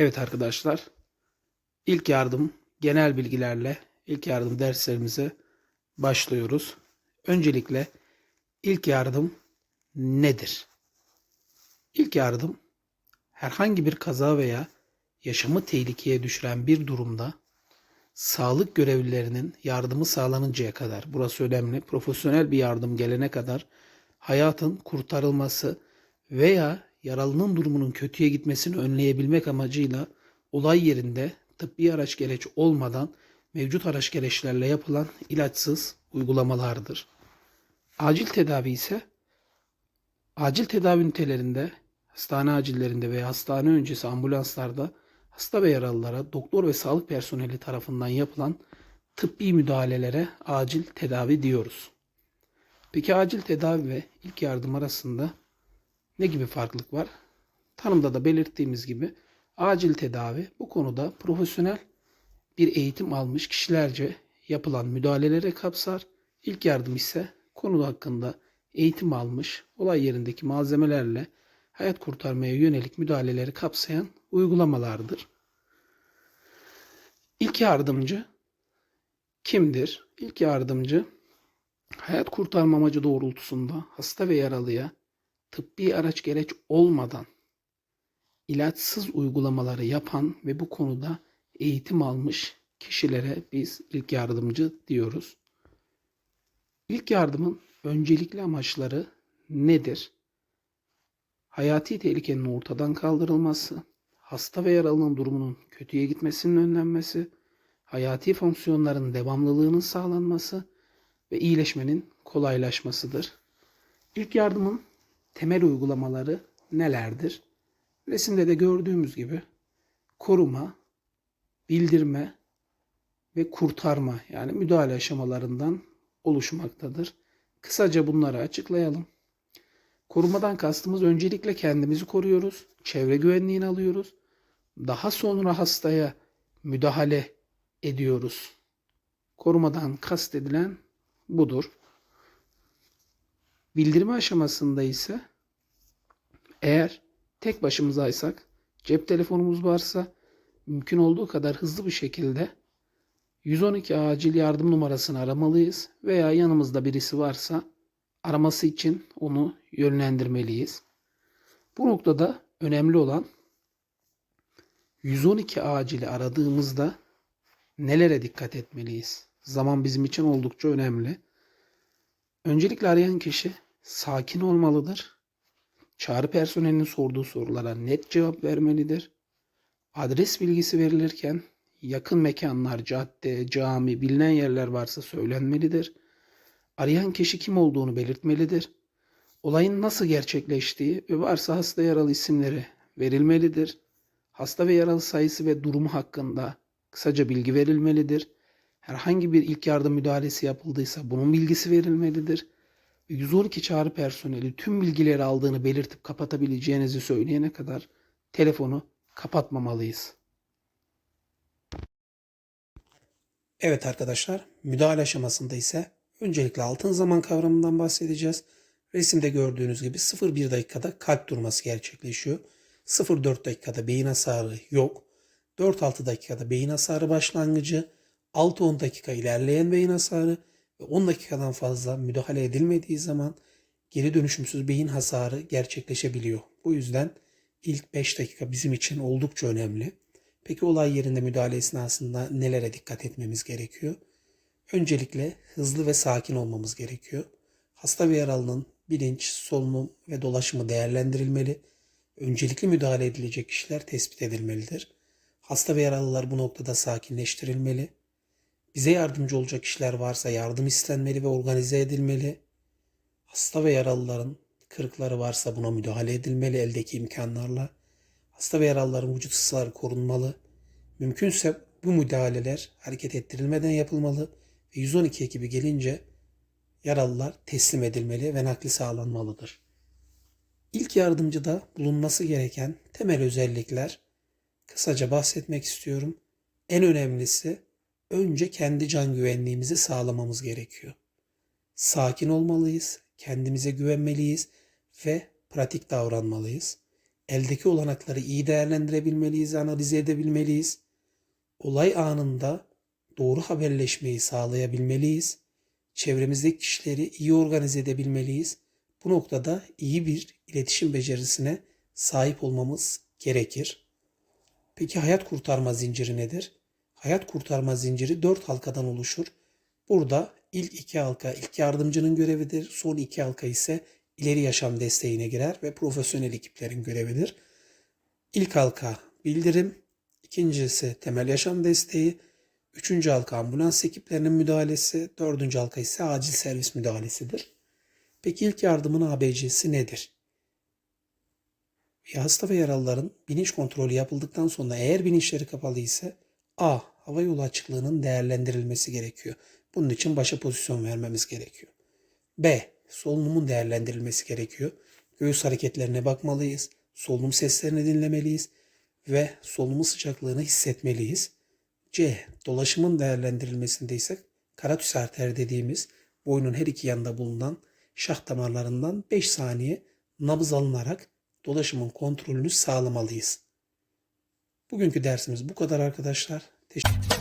Evet arkadaşlar, ilk yardım genel bilgilerle ilk yardım derslerimize başlıyoruz. Öncelikle ilk yardım nedir? İlk yardım herhangi bir kaza veya yaşamı tehlikeye düşüren bir durumda sağlık görevlilerinin yardımı sağlanıncaya kadar, burası önemli, profesyonel bir yardım gelene kadar hayatın kurtarılması veya yaralının durumunun kötüye gitmesini önleyebilmek amacıyla olay yerinde tıbbi araç gereç olmadan mevcut araç gereçlerle yapılan ilaçsız uygulamalardır. Acil tedavi ise acil tedavi ünitelerinde, hastane acillerinde veya hastane öncesi ambulanslarda hasta ve yaralılara doktor ve sağlık personeli tarafından yapılan tıbbi müdahalelere acil tedavi diyoruz. Peki acil tedavi ve ilk yardım arasında ne gibi farklılık var? Tanımda da belirttiğimiz gibi acil tedavi bu konuda profesyonel bir eğitim almış kişilerce yapılan müdahalelere kapsar. İlk yardım ise konu hakkında eğitim almış olay yerindeki malzemelerle hayat kurtarmaya yönelik müdahaleleri kapsayan uygulamalardır. İlk yardımcı kimdir? İlk yardımcı hayat kurtarma amacı doğrultusunda hasta ve yaralıya tıbbi araç gereç olmadan ilaçsız uygulamaları yapan ve bu konuda eğitim almış kişilere biz ilk yardımcı diyoruz. İlk yardımın öncelikli amaçları nedir? Hayati tehlikenin ortadan kaldırılması, hasta ve yaralının durumunun kötüye gitmesinin önlenmesi, hayati fonksiyonların devamlılığının sağlanması ve iyileşmenin kolaylaşmasıdır. İlk yardımın temel uygulamaları nelerdir? Resimde de gördüğümüz gibi koruma, bildirme ve kurtarma yani müdahale aşamalarından oluşmaktadır. Kısaca bunları açıklayalım. Korumadan kastımız öncelikle kendimizi koruyoruz, çevre güvenliğini alıyoruz. Daha sonra hastaya müdahale ediyoruz. Korumadan kastedilen budur. Bildirme aşamasında ise eğer tek başımızaysak, cep telefonumuz varsa mümkün olduğu kadar hızlı bir şekilde 112 acil yardım numarasını aramalıyız veya yanımızda birisi varsa araması için onu yönlendirmeliyiz. Bu noktada önemli olan 112 acili aradığımızda nelere dikkat etmeliyiz? Zaman bizim için oldukça önemli. Öncelikle arayan kişi sakin olmalıdır. Çağrı personelinin sorduğu sorulara net cevap vermelidir. Adres bilgisi verilirken yakın mekanlar, cadde, cami, bilinen yerler varsa söylenmelidir. Arayan kişi kim olduğunu belirtmelidir. Olayın nasıl gerçekleştiği ve varsa hasta yaralı isimleri verilmelidir. Hasta ve yaralı sayısı ve durumu hakkında kısaca bilgi verilmelidir. Herhangi bir ilk yardım müdahalesi yapıldıysa bunun bilgisi verilmelidir. 112 çağrı personeli tüm bilgileri aldığını belirtip kapatabileceğinizi söyleyene kadar telefonu kapatmamalıyız. Evet arkadaşlar, müdahale aşamasında ise öncelikle altın zaman kavramından bahsedeceğiz. Resimde gördüğünüz gibi 0-1 dakikada kalp durması gerçekleşiyor. 0-4 dakikada beyin hasarı yok. 4-6 dakikada beyin hasarı başlangıcı, 6-10 dakika ilerleyen beyin hasarı ve 10 dakikadan fazla müdahale edilmediği zaman geri dönüşümsüz beyin hasarı gerçekleşebiliyor. Bu yüzden ilk 5 dakika bizim için oldukça önemli. Peki olay yerinde müdahale esnasında nelere dikkat etmemiz gerekiyor? Öncelikle hızlı ve sakin olmamız gerekiyor. Hasta ve yaralının bilinç, solunum ve dolaşımı değerlendirilmeli. Öncelikli müdahale edilecek kişiler tespit edilmelidir. Hasta ve yaralılar bu noktada sakinleştirilmeli. Bize yardımcı olacak kişiler varsa yardım istenmeli ve organize edilmeli. Hasta ve yaralıların kırıkları varsa buna müdahale edilmeli eldeki imkanlarla. Hasta ve yaralıların vücut ısıları korunmalı. Mümkünse bu müdahaleler hareket ettirilmeden yapılmalı ve 112 ekibi gelince yaralılar teslim edilmeli ve nakli sağlanmalıdır. İlk yardımcıda bulunması gereken temel özellikler kısaca bahsetmek istiyorum. En önemlisi önce kendi can güvenliğimizi sağlamamız gerekiyor. Sakin olmalıyız, kendimize güvenmeliyiz ve pratik davranmalıyız. Eldeki olanakları iyi değerlendirebilmeliyiz, analiz edebilmeliyiz. Olay anında doğru haberleşmeyi sağlayabilmeliyiz. Çevremizdeki kişileri iyi organize edebilmeliyiz. Bu noktada iyi bir iletişim becerisine sahip olmamız gerekir. Peki hayat kurtarma zinciri nedir? Hayat kurtarma zinciri dört halkadan oluşur. Burada ilk iki halka ilk yardımcının görevidir. Son iki halka ise ileri yaşam desteğine girer ve profesyonel ekiplerin görevidir. İlk halka bildirim, ikincisi temel yaşam desteği, üçüncü halka ambulans ekiplerinin müdahalesi, dördüncü halka ise acil servis müdahalesidir. Peki ilk yardımın ABC'si nedir? Bir hasta ve yaralıların bilinç kontrolü yapıldıktan sonra eğer bilinçleri kapalı ise A. Hava yolu açıklığının değerlendirilmesi gerekiyor. Bunun için başa pozisyon vermemiz gerekiyor. B. Solunumun değerlendirilmesi gerekiyor. Göğüs hareketlerine bakmalıyız. Solunum seslerini dinlemeliyiz. Ve solunumun sıcaklığını hissetmeliyiz. C. Dolaşımın değerlendirilmesinde ise karatüs arter dediğimiz boynun her iki yanında bulunan şah damarlarından 5 saniye nabız alınarak dolaşımın kontrolünü sağlamalıyız. Bugünkü dersimiz bu kadar arkadaşlar. Teşekkür